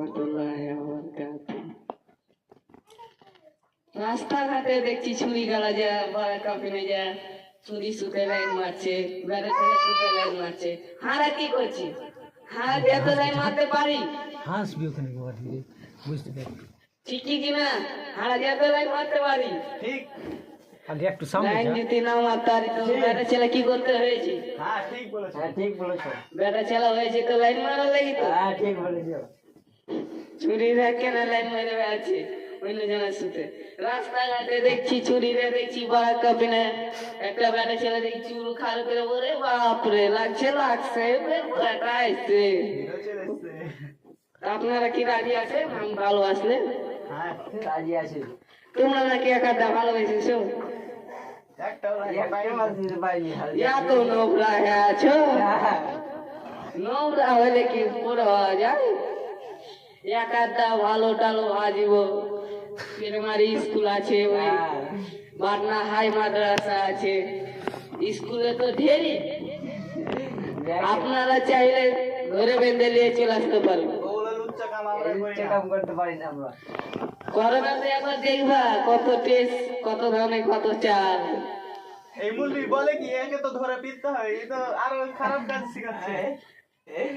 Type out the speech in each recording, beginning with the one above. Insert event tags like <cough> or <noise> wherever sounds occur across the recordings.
রহমতুল্লাহি রাস্তাঘাটে দেখছি ছুরি গালা যা বড় কাপিনে যা ছুরি সুতে লাইন মারছে বেড়া ছেলে সুতে লাইন মারছে। হারা কি করছি? হারা যত লাইন মারতে পারি? হাসবি ওখানে বুঝতে পারি ঠিকই কিনা হারা যত লাইন মারতে পারি? ঠিক। আগে একটু সামনে লাইন যদি না মারতারি তো বেড়া ছেলে কি করতে হয়েছে? হ্যাঁ ঠিক বলেছ। হ্যাঁ ঠিক বলেছ। বেড়া ছেলে হয়েছে তো লাইন মারা লাগি তো। হ্যাঁ ঠিক বলেছ। ছুরি রাখে না লাইন মেরে আছে? অন্য জনের সুতে রাস্তাঘাটে দেখছি ছুরিরে দেখছি বড় কাপিনে। একটা বেটা ছেলে দেখছি চুল খাল করে বলে বাপরে লাগছে লাগছে বেটা আসছে আপনারা কি রাজি আছেন? আমি ভালো আসলে। হ্যাঁ রাজি আছি। তোমরা নাকি একাদা ভালোবেসেছো? একটাও নাই ইয়া তো নোবরা হ্যাঁ আছো। নোবরা হলে কি পুরো হওয়া যায়? একাদা ভালো টালো ভাজিব প্রাইমারি স্কুল আছে ওই হাই মাদ্রাসা আছে। স্কুলে তো ঢেরি। আপনারা চাইলে ঘরে বেঁধে নিয়ে চলে আসতে পারবেন ওগুলো লুচ্চা কাম আমরা করি না কাম করতে পারি না আমরা। করোনাতে একবার দেখবা কত টেস্ট কত ধরনের কত চাল। এই মুরগি বলে কি একে তো ধরে পিটতে হয় এই তো আরও খারাপ কাজ শিখাচ্ছে।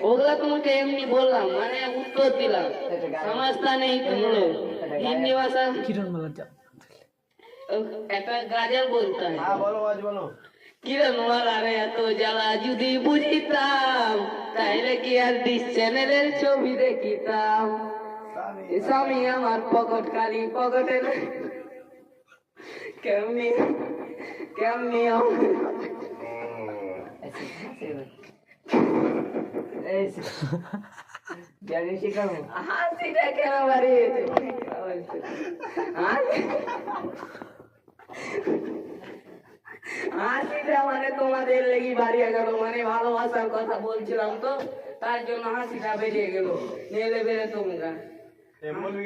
ওগুলা তোমাকে এমনি বললাম মানে উত্তর দিলাম। সমস্যা নেই তোমরা হিন্দি ভাষা। কিরণ মালা যা একটা গাজল বলতে হ্যাঁ বলো আজ বলো। কিরণ এত জ্বালা যদি বুঝিতাম তাইলে কি আর ডিস চ্যানেলের ছবি দেখিতাম? স্বামী। আমার পকেট খালি পকেটে। কেমনি কেমনি হাসিটা মানে তোমাদের লেগে বাড়িয়ে গেল মানে ভালোবাসার কথা বলছিলাম তো তার জন্য হাসিটা বেরিয়ে গেল নেলে বেড়ে তোমরা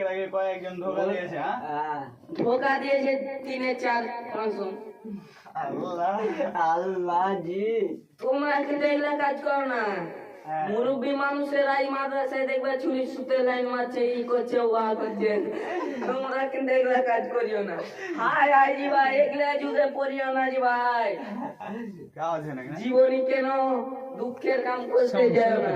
আগে কয়েকজন ধোকা দিয়েছে হ্যাঁ ধোকা দিয়েছে তিনে চার পাঁচজন আল্লাহ আল্লাহ জি। তোমরা কিন্তু কাজ করো না। হ্যাঁ। মুরব্বী মানুষের আই মাদ্রাসায় দেখবে ছুরি সুতে লাইন মারছে ই করছে ওয়া করছে। তোমরা কিন্তু এগুলা কাজ করিও না। হাই হাই জি ভাই এগুলা যুগে পড়িও না জি ভাই। না? জীবনী কেন দুঃখের কাম করতে যাও না?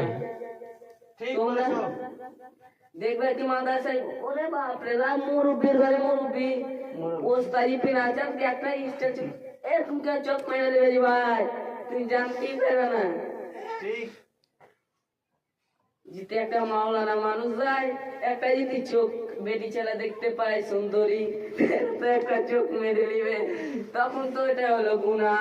দেখবে কি মাদ্রাসায় ওরে বাপ রে রাম মুরব্বীর ঘরে মুরব্বী পোস্টারি পিনা চান একটা স্ট্যাচু এরকম কে চোখ মেরে দেবে জি ভাই তুই জানতেই পারবে না ঠিক জিতে একটা মাওলানা মানুষ যায় একটা যদি চোখ বেটি ছেলে দেখতে পায় সুন্দরী তো একটা চোখ মেরে নিবে তখন তো এটা হলো গুণা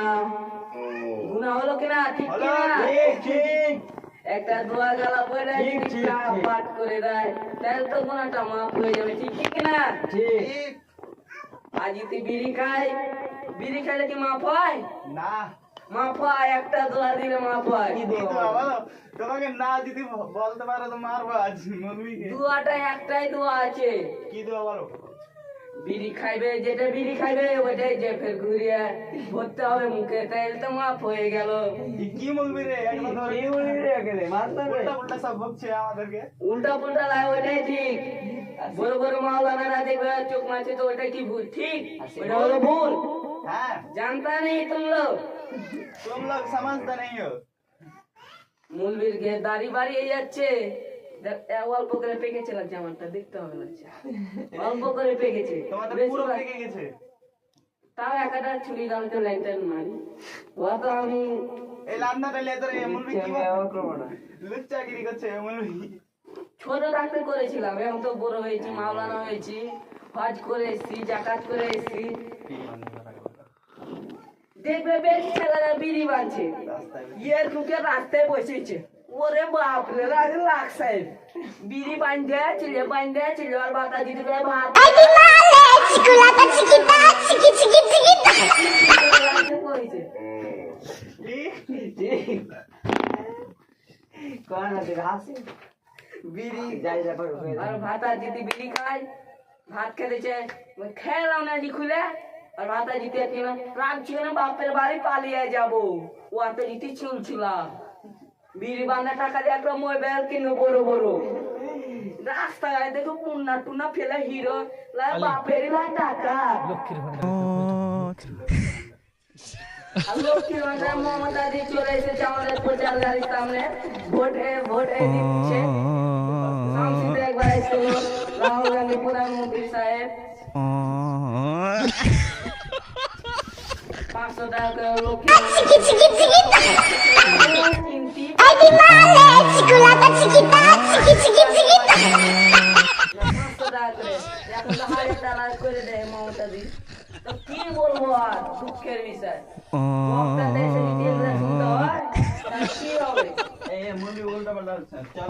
গুণা হলো কিনা ঠিক হলো কিনা ঠিক ঠিক একটা দোয়া গালা পড়ে ঠিক, ঠিক, ঠিক। পাঠ করে দেয়। তাহলে তো গুণাটা মাফ হয়ে যাবে ঠিক কি কিনা? ঠিক। আর যদি বিড়ি খায় বিড়ি খাইলে কি মাফ হয়? না। মাফ হয় একটা দোয়া দিলে মাফ হয়। কি দোয়া বলো তোমাকে না যদি বলতে পারো তো মারবো আজ মুরগিকে দোয়াটা একটাই দোয়া আছে। কি দোয়া বলো? বিড়ি খাইবে যেটা বিড়ি খাইবে ওইটাই যে ফের ভরতে হবে মুখে তেল তো মাফ হয়ে গেল। কি বলবি রে? কি বলবি রে একেলে মারতে উল্টা সব আমাদেরকে। উল্টা পুল্টা লাগে ওইটাই ঠিক। বড় বড় দেখবে চোখ তো ওইটা কি ভুল? ঠিক। ওইটা হলো ভুল। হ্যাঁ। জানতা নেই দাড়ি বাড়িয়ে যাচ্ছে। অল্প করে পেকেছে লাগছে আমারটা দেখতে হবে লাগছে। <laughs> অল্প করে পেকেছে। পুরো পেকে গেছে? তাও একটা ছুরি দাঁড়াতে লাইন টাইন মারি। ও তো আমি এই কি লুচ্চাগিরি করছে মুরগি ছোট থাকতে করেছিলাম এখন তো বড় হয়েছি মাওলানা হয়েছি। হজ করে এসছি জাকাত করে এসছি। দেখবে বেশ ছেলেরা বিড়ি বাঁধছে ইয়ের কুকে রাস্তায় বসেছে। ওরে বাপ রে রাগ লাগছে বিড়ি বাঁধে ছিলে বাঁধে ছিল বাতা দিতে করে ভাত. কোন হাসি? বিড়ি যাই যা আর দিদি বিড়ি খায় ভাত খেতেছে। খেলাম না খুলে আর ভাতা কি রাগ ছিল না বাপের বাড়ি পালিয়ে যাব। ও এত জিতে চলছিলাম। বিড়ি বান্ধা টাকা দিয়ে একটা মোবাইল কিনো বড় বড়। রাস্তাঘাটে দেখো মুন্না টুন্না ফেলে হিরো। লাই বাপের লাই টাকা। লক্ষ্মীর ভান্ডার। মমতা দি চলে এসেছে আমাদের প্রচার গাড়ির সামনে। ভোট ভোট দিচ্ছে। একবার এসেছিল রাহুল গান্ধী প্রধানমন্ত্রী সাহেব। পাঁচশো টাকা করে <laughs> করে দেয় মমতা দি তো কি বলবো আর দুঃখের বিষয় মমতা দেশে নিতে হয় কি হবে এই মুভি উল্টা পাল্টা চল